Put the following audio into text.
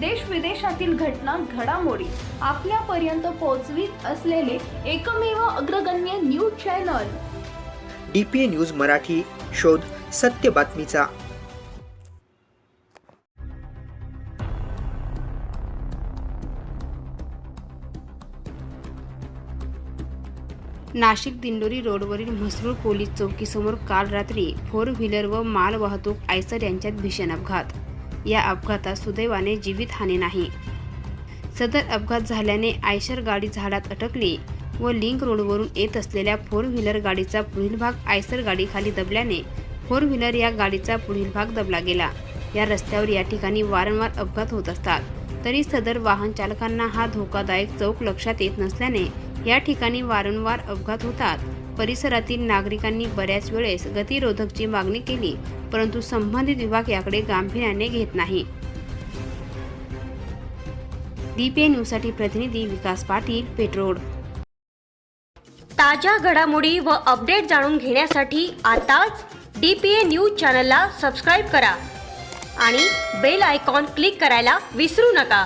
देश विदेशातील घटना घडामोडी आपल्यापर्यंत पोहोचवीत असलेले एकमेव अग्रगण्य news channel. D P A news Marathi शोध सत्य बातमीचा. नाशिक दिंडोरी रोडवरील म्हसरूळ पोलीस चौकीसमोर काल रात्री फोर व्हीलर व माल वाहतूक आयसर यांच्यात भीषण अपघात. या अपघातात सुदैवाने जीवितहानी नाही. सदर अपघात झाल्याने आयशर गाडी झाडात अटकली व लिंक रोडवरून येत असलेल्या फोर व्हीलर गाडीचा पुढील भाग आयसर गाडीखाली दबल्याने फोर व्हीलर या गाडीचा पुढील भाग दबला गेला. या रस्त्यावर या ठिकाणी वारंवार अपघात होत असतात. तरी सदर वाहन चालकांना हा धोकादायक चौक लक्षात येत नसल्याने या ठिकाणी वारंवार अपघात होतात. परिसरातील नागरिकांनी बऱ्याच वेळेस गतिरोधकची मागणी केली परंतु संबंधित विभाग याकडे गांभीर्याने घेत नाही. डीपीए न्यूजसाठी प्रतिनिधी विकास पाटील पेट्रोड ताज्या घडामोडी व अपडेट जाणून घेण्यासाठी आताच डी पी ए न्यूज चॅनलला सबस्क्राईब करा आणि बेल आयकॉन क्लिक करायला विसरू नका.